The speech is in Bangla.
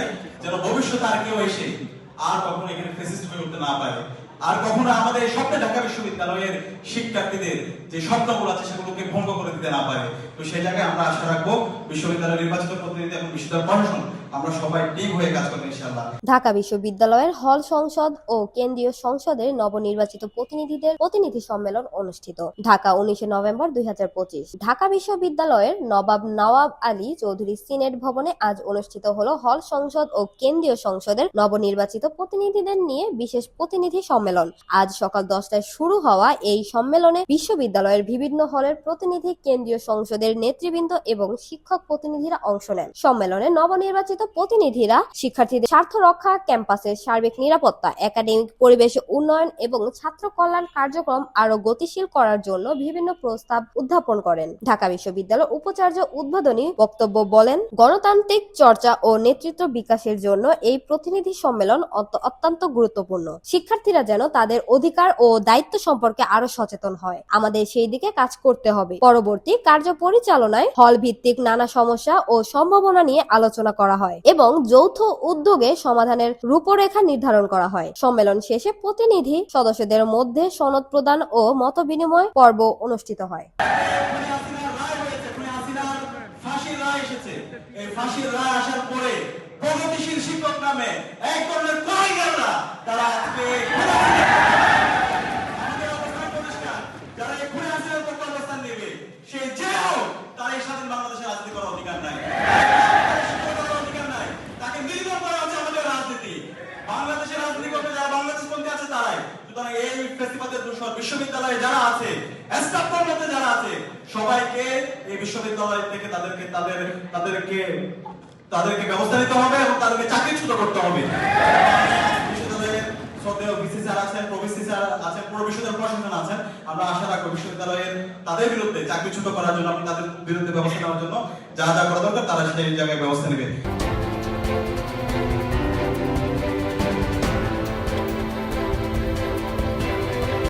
চাই যেন ভবিষ্যতে আর কেউ এসে আর কখনো এখানে ফেসিস্ট হয়ে উঠতে না পারে। আর কখনো আমাদের স্বপ্নে ঢাকা বিশ্ববিদ্যালয়ের শিক্ষার্থীদের যে স্বপ্নগুলো আছে, সেগুলোকে ভঙ্গ করে দিতে না পারে। তো সেই জায়গায় আমরা আশা রাখব, বিশ্ববিদ্যালয়ের নির্বাচিত প্রতিনিধি এবং বিশ্ববিদ্যালয় প্রশাসন আমরা সবাই টিম হয়ে কাজ করব, ইনশাআল্লাহ। ঢাকা বিশ্ববিদ্যালয়ের হল সংসদ ও কেন্দ্রীয় সংসদের নবনির্বাচিত প্রতিনিধিদের প্রতিনিধি সম্মেলন অনুষ্ঠিত। ঢাকা উনিশে নভেম্বর দুই ঢাকা বিশ্ববিদ্যালয়ের নবাব নওয়াব আলী চৌধুরী সিনেট ভবনে আজ অনুষ্ঠিত হলো হল সংসদ ও কেন্দ্রীয় সংসদের নবনির্বাচিত প্রতিনিধিদের নিয়ে বিশেষ প্রতিনিধি সম্মেলন। আজ সকাল দশটায় শুরু হওয়া এই সম্মেলনে বিশ্ববিদ্যালয়ের বিভিন্ন হলের প্রতিনিধি, কেন্দ্রীয় সংসদের নেতৃবৃন্দ এবং শিক্ষক প্রতিনিধিরা অংশ নেন। সম্মেলনে নবনির্বাচিত প্রতিনিধিরা শিক্ষার্থীদের স্বার্থ রক্ষা ক্যাম্পাসের সার্বিক নিরাপত্তা, একাডেমিক পরিবেশ উন্নয়ন এবং ছাত্র কল্যাণ কার্যক্রম আরও গতিশীল করার জন্য বিভিন্ন প্রস্তাব উত্থাপন করেন। ঢাকা বিশ্ববিদ্যালয়ের উপাচার্য উদ্বোধনী বক্তব্য বলেন, গণতান্ত্রিক চর্চা ও নেতৃত্ব বিকাশের জন্য এই প্রতিনিধি সম্মেলন অত- অত্যন্ত গুরুত্বপূর্ণ। শিক্ষার্থীরা যেন তাদের অধিকার ও দায়িত্ব সম্পর্কে আরও সচেতন হয়। আমাদের সেই দিকে কাজ করতে হবে। পরবর্তী কার্য পরিচালনায় হল ভিত্তিক নানা সমস্যা ও সম্ভাবনা নিয়ে আলোচনা করা হয়। এবং যৌথ উদ্যোগে সমাধানের রূপরেখা নির্ধারণ করা হয়। সম্মেলন শেষে প্রতিনিধি সদস্যদের মধ্যে সনদ প্রদান ও মত বিনিময় পর্ব অনুষ্ঠিত হয়। প্রগতিশীল শিক্ষক নামে এক ধরনের তারা আমাদের অবস্থান পরিষ্কার। যারা এই খুনি হাসিনার পক্ষে অবস্থান নেবে, সে যে হোক, তার এই স্বাধীন বাংলাদেশে রাজনীতি করার অধিকার নাই। তার শিক্ষা করার অধিকার নাই। তাকে নির্মূল করা হচ্ছে আমাদের রাজনীতি। বাংলাদেশের রাজনীতি করতে যারা বাংলাদেশ পন্থী আছে তারাই সুতরাং এই ফেস্টিভালের বিশ্ববিদ্যালয়ে যারা আছে স্টাফের মধ্যে যারা আছে, সবাইকে এই বিশ্ববিদ্যালয় থেকে তাদেরকে, তাদের, তাদেরকে তাদেরকে ব্যবস্থা নিতে হবে এবং তাদেরকে চাকরিচ্যুত করতে হবে। শ্রদ্ধেয় ভিসি স্যার প্রশাসন আছেন। আমরা আশা রাখব বিশ্ববিদ্যালয়ের তাদের বিরুদ্ধে চাকরিচ্যুত করার জন্য তাদের বিরুদ্ধে ব্যবস্থা নেওয়ার জন্য যা যা করা দরকার তারা সেই জায়গায় ব্যবস্থা নেবে।